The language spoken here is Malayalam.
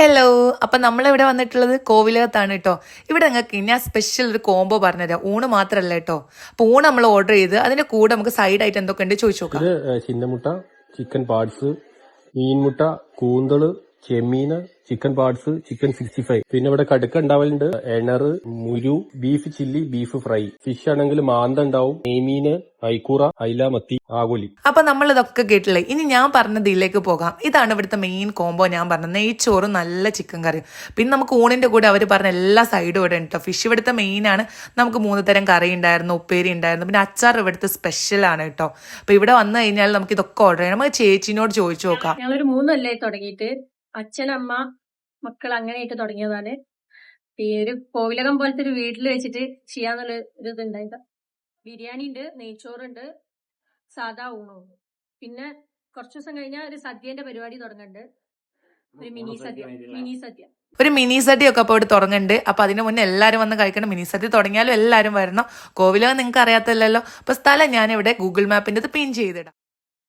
ഹലോ അപ്പൊ നമ്മളിവിടെ വന്നിട്ടുള്ളത് കോവിലകത്താണ് കേട്ടോ ഇവിടെ നിങ്ങൾക്ക് ഞാൻ സ്പെഷ്യൽ ഒരു കോംബോ പറഞ്ഞുതരാം. ഊണ് മാത്രമല്ല കേട്ടോ അപ്പൊ ഊണ് നമ്മൾ ഓർഡർ ചെയ്ത് അതിന്റെ കൂടെ നമുക്ക് സൈഡ് ആയിട്ട് എന്തൊക്കെ ഉണ്ട് ചോദിച്ചു നോക്കാം. ചിക്കൻ പാർട്സ് മീൻമുട്ട കൂന്തൾ ചെമ്മീന് chicken parts chicken sixty five പിന്നെ ഇവിടെ കടുക്ക ഉണ്ടാവലുണ്ട്. എണറ് മുരു beef chilli beef fry fish ആണെങ്കിൽ മാന്ത ഉണ്ടാവും. നെയ്മീന് ഐക്കൂറ അയില മത്തി ആകുലി അപ്പൊ നമ്മൾ ഇതൊക്കെ കേട്ടില്ലേ? ഇനി ഞാൻ പറഞ്ഞ ഇതിലേക്ക് പോകാം. ഇതാണ് ഇവിടുത്തെ മെയിൻ കോംബോ ഞാൻ പറഞ്ഞത്. നെയ്ച്ചോറും നല്ല ചിക്കൻ കറിയും. പിന്നെ നമുക്ക് ഊണിന്റെ കൂടെ അവർ പറഞ്ഞ എല്ലാ സൈഡും ഇവിടെ ഉണ്ട് ഫിഷ് ഇവിടുത്തെ മെയിൻ ആണ്. നമുക്ക് മൂന്ന് തരം കറി ഉണ്ടായിരുന്നു ഉപ്പേരി ഉണ്ടായിരുന്നു. പിന്നെ അച്ചാർ ഇവിടുത്തെ സ്പെഷ്യൽ ആണ് കേട്ടോ അപ്പൊ ഇവിടെ വന്നു കഴിഞ്ഞാൽ നമുക്ക് ഇതൊക്കെ ഓർഡർ ചെയ്യണം നമുക്ക് ചേച്ചിനോട് ചോദിച്ചു നോക്കാം. ഞങ്ങളൊരു മൂന്നല്ലേ തുടങ്ങിയിട്ട്? അച്ഛനമ്മ മക്കൾ അങ്ങനെയായിട്ട് തുടങ്ങിയതാണ്. ഈ ഒരു കോവിലകം പോലത്തെ ഒരു വീട്ടിൽ വെച്ചിട്ട് ചെയ്യാന്നുള്ള ഒരു ഇതുണ്ടായത് ബിരിയാണി ഉണ്ട് നെയ്ച്ചോറുണ്ട് സാധാ ഊണുണ്ട് പിന്നെ കുറച്ച് ദിവസം കഴിഞ്ഞാൽ ഒരു സദ്യന്റെ പരിപാടി തുടങ്ങുന്നുണ്ട് ഒരു മിനി സദ്യ മിനി സദ്യ. ഒരു മിനി സദ്യ ഒക്കെ അപ്പോൾ ഇവിടെ തുടങ്ങുന്നുണ്ട് അപ്പൊ അതിന് മുന്നേ എല്ലാവരും വന്ന് കഴിക്കണം. മിനി സദ്യ തുടങ്ങിയാലും എല്ലാവരും വരണം. കോവിലകം നിങ്ങൾക്ക് അറിയാത്തല്ലോ അപ്പൊ സ്ഥലം ഞാനിവിടെ ഇവിടെ ഗൂഗിൾ മാപ്പിന്റെ പിൻ ചെയ്തിടാം.